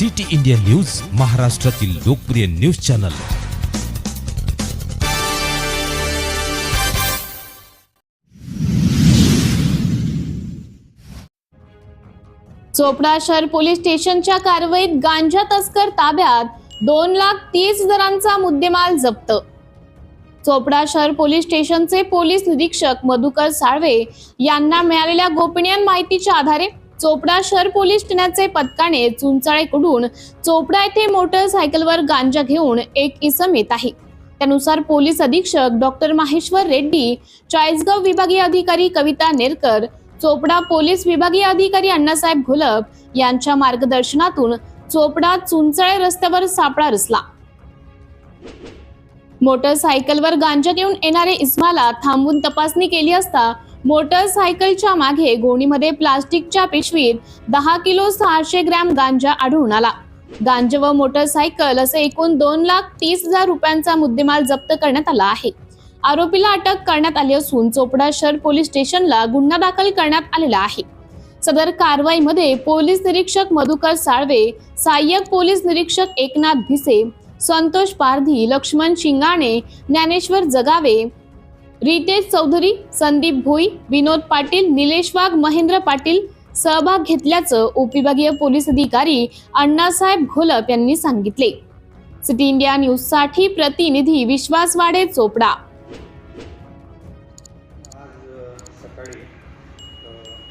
City India news महाराष्ट्रातील लोकप्रिय news channel. Chopra शहर पोलीस स्टेशनच्या कारवाईत गांजा तस्कर ताब्यात दोन लाख तीस हजारांचा मुद्देमाल जप्त. चोपडा शहर पोलीस स्टेशनचे पोलीस निरीक्षक मधुकर साळवे यांना मिळालेल्या गोपनीय माहितीच्या आधारे चोपडा शहर पोलीस ठाण्याचे पथकाने चुंचाळेकडून चोपडा येथे मोटरसायकलवर गांजा घेऊन एक इसम येत आहे. त्यानुसार पोलीस अधीक्षक डॉक्टर माहेश्वर रेड्डी चाळीसगाव विभागीय अधिकारी कविता नेरकर चोपडा पोलीस विभागीय अधिकारी अण्णासाहेब घोलप यांच्या मार्गदर्शनातून चोपडा चुंचळे रस्त्यावर सापळा रचला मोटरसायकलवर गांजा घेऊन येणारे इस्माला थांबून तपासणी केली असता मोटरसायकलच्या मागे गोणीमध्ये प्लास्टिकच्या पिशवीत दहा किलो सहाशे ग्रॅम गांजा आढळून आला. गांजा व मोटरसायकल असे एकूण दोन लाख तीस हजार रुपयांचा मुद्देमाल जप्त करण्यात आला आहे. आरोपीला अटक करण्यात आली असून चोपडा शहर पोलीस स्टेशनला गुन्हा दाखल करण्यात आलेला आहे. सदर कारवाईमध्ये पोलीस निरीक्षक मधुकर साळवे सहाय्यक पोलीस निरीक्षक एकनाथ भिसे संतोष पारधी लक्ष्मण शिंगाणे ज्ञानेश्वर जगावे रितेश चौधरी संदीप भोई विनोद पाटील निलेश वाघ महेंद्र पाटील सहभाग घेतल्याचं उपविभागीय पोलीस अधिकारी अण्णासाहेब घोलप यांनी सांगितले. सिटी इंडिया न्यूजसाठी प्रतिनिधी विश्वास वाडे चोपडा. सकाळी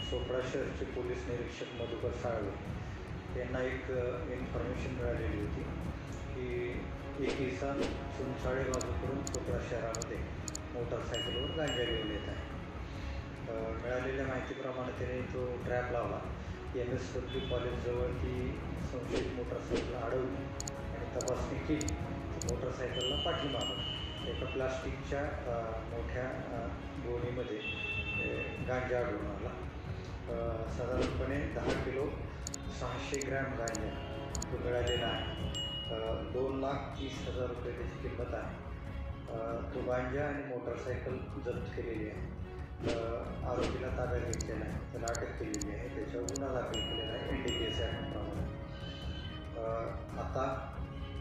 चोपडा शहरचे पोलीस निरीक्षक मधुकर साळवे यांना एक इन्फॉर्मेशन मिळालेली होती की एक इसम सुनसाळे बाजूकडून चोपडा शहरामध्ये मोटारसायकलवर गांजा घेऊन येत आहे. मिळालेल्या माहितीप्रमाणे त्याने तो ट्रॅप लावला. एम एस डब्ल्यू कॉलेजजवळ ती संशयित मोटारसायकल अडवली आणि तपासणी केली. मोटरसायकलला मोटारसायकलला पाठीमागं एका प्लास्टिकच्या मोठ्या गोणीमध्ये गांजा आढळून आला. साधारणपणे दहा किलो सहाशे ग्रॅम गांजा तो मिळालेला आहे. दोन लाख तीस हजार रुपये त्याची किंमत आहे. तो गांजा आणि मोटरसायकल जप्त केलेली आहे. आरोपीला ताब्यात घेतलेला आहे. त्याला अटक केलेली आहे. त्याच्यावर गुन्हा दाखल केलेला आहे. एन डी पी एस ॲक्टप्रमाणे आता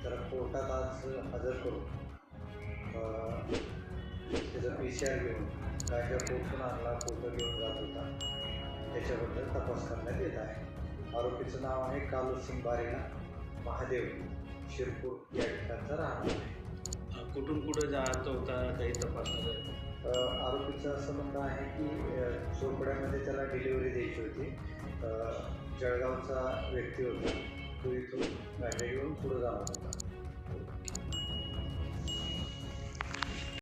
त्याला कोर्टात आज हजर करून त्याचा पी सी आर घेऊन गांजा कोठून आणला कोठं घेऊन जात होता त्याच्याबद्दल तपास करण्यात येत आहे. आरोपीचं नाव आहे कालू सिंग बारेला महादेव शिरपूर या ठिकाणचा राहणार आहे. कुठून कुठं जायचं होता काही तपासणार आहे आरोपीचं असं म्हणणं आहे की चोपड्यामध्ये त्याला डिलिव्हरी द्यायची होती. जळगावचा व्यक्ती होता. तो इथून गाड्या घेऊन पुढं जाणार होता.